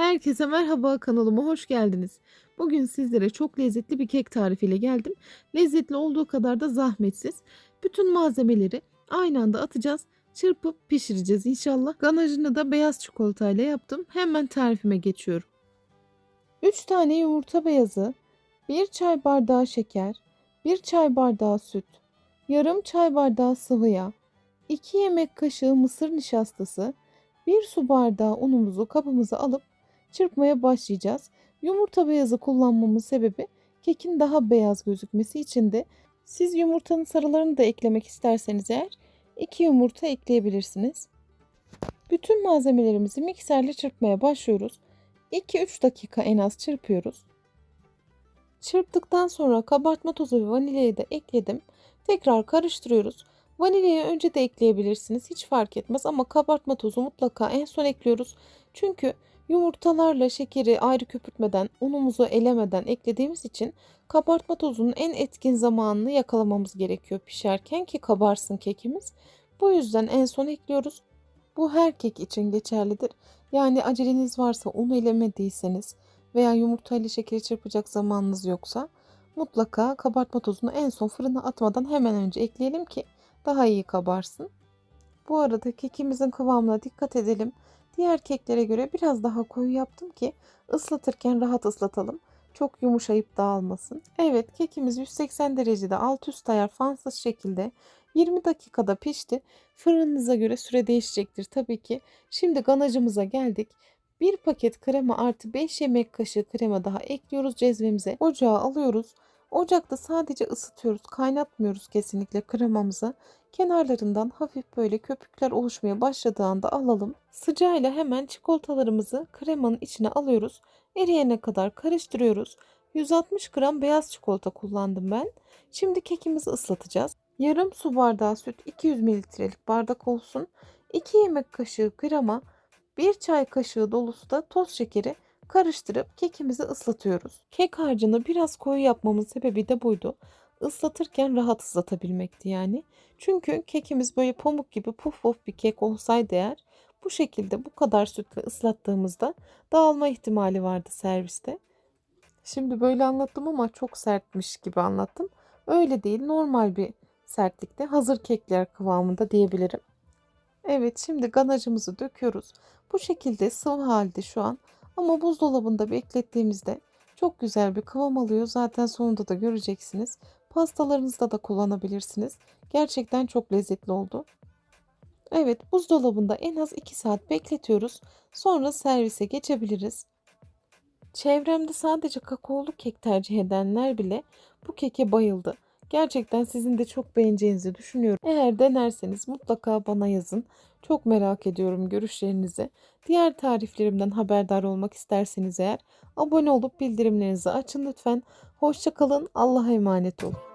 Herkese merhaba kanalıma hoş geldiniz. Bugün sizlere çok lezzetli bir kek tarifiyle geldim. Lezzetli olduğu kadar da zahmetsiz. Bütün malzemeleri aynı anda atacağız. Çırpıp pişireceğiz inşallah. Ganajını da beyaz çikolatayla yaptım. Hemen tarifime geçiyorum. 3 tane yumurta beyazı, 1 çay bardağı şeker, 1 çay bardağı süt, yarım çay bardağı sıvı yağ, 2 yemek kaşığı mısır nişastası, 1 su bardağı unumuzu kabımıza alıp çırpmaya başlayacağız. Yumurta beyazı kullanmamın sebebi kekin daha beyaz gözükmesi için de siz yumurtanın sarılarını da eklemek isterseniz eğer 2 yumurta ekleyebilirsiniz. Bütün malzemelerimizi mikserle çırpmaya başlıyoruz. 2-3 dakika en az çırpıyoruz. Çırptıktan sonra kabartma tozu ve vanilyayı da ekledim. Tekrar karıştırıyoruz. Vanilyayı önce de ekleyebilirsiniz. Hiç fark etmez ama kabartma tozu mutlaka en son ekliyoruz. Çünkü yumurtalarla şekeri ayrı köpürtmeden, unumuzu elemeden eklediğimiz için kabartma tozunun en etkin zamanını yakalamamız gerekiyor pişerken ki kabarsın kekimiz. Bu yüzden en son ekliyoruz. Bu her kek için geçerlidir. Yani aceleniz varsa un elemediyseniz veya yumurta ile şekeri çırpacak zamanınız yoksa mutlaka kabartma tozunu en son fırına atmadan hemen önce ekleyelim ki daha iyi kabarsın. Bu arada kekimizin kıvamına dikkat edelim. Diğer keklere göre biraz daha koyu yaptım ki ıslatırken rahat ıslatalım. Çok yumuşayıp dağılmasın. Evet kekimiz 180 derecede alt üst ayar fansız şekilde 20 dakikada pişti. Fırınınıza göre süre değişecektir tabii ki. Şimdi ganajımıza geldik. Bir paket krema artı 5 yemek kaşığı krema daha ekliyoruz cezvemize. Ocağa alıyoruz. Ocakta sadece ısıtıyoruz. Kaynatmıyoruz kesinlikle kremamızı. Kenarlarından hafif böyle köpükler oluşmaya başladığı anda alalım. Sıcağıyla hemen çikolatalarımızı kremanın içine alıyoruz. Eriyene kadar karıştırıyoruz. 160 gram beyaz çikolata kullandım ben. Şimdi kekimizi ıslatacağız. Yarım su bardağı süt 200 mililitrelik bardak olsun. 2 yemek kaşığı krema, 1 çay kaşığı dolusu da toz şekeri karıştırıp kekimizi ıslatıyoruz. Kek harcını biraz koyu yapmamın sebebi de buydu. Islatırken rahat ıslatabilmekti yani. Çünkü kekimiz böyle pamuk gibi puf puf bir kek olsaydı eğer bu şekilde bu kadar sütle ıslattığımızda dağılma ihtimali vardı serviste. Şimdi böyle anlattım ama çok sertmiş gibi anlattım. Öyle değil normal bir sertlikte hazır kekler kıvamında diyebilirim. Evet şimdi ganajımızı döküyoruz. Bu şekilde sıvı halde şu an ama buzdolabında beklettiğimizde çok güzel bir kıvam alıyor. Zaten sonunda da göreceksiniz. Pastalarınızda da kullanabilirsiniz. Gerçekten çok lezzetli oldu. Evet buzdolabında en az 2 saat bekletiyoruz. Sonra servise geçebiliriz. Çevremde sadece kakaolu kek tercih edenler bile bu keke bayıldı. Gerçekten sizin de çok beğeneceğinizi düşünüyorum. Eğer denerseniz mutlaka bana yazın. Çok merak ediyorum görüşlerinizi. Diğer tariflerimden haberdar olmak isterseniz eğer abone olup bildirimlerinizi açın lütfen. Hoşçakalın. Allah'a emanet olun.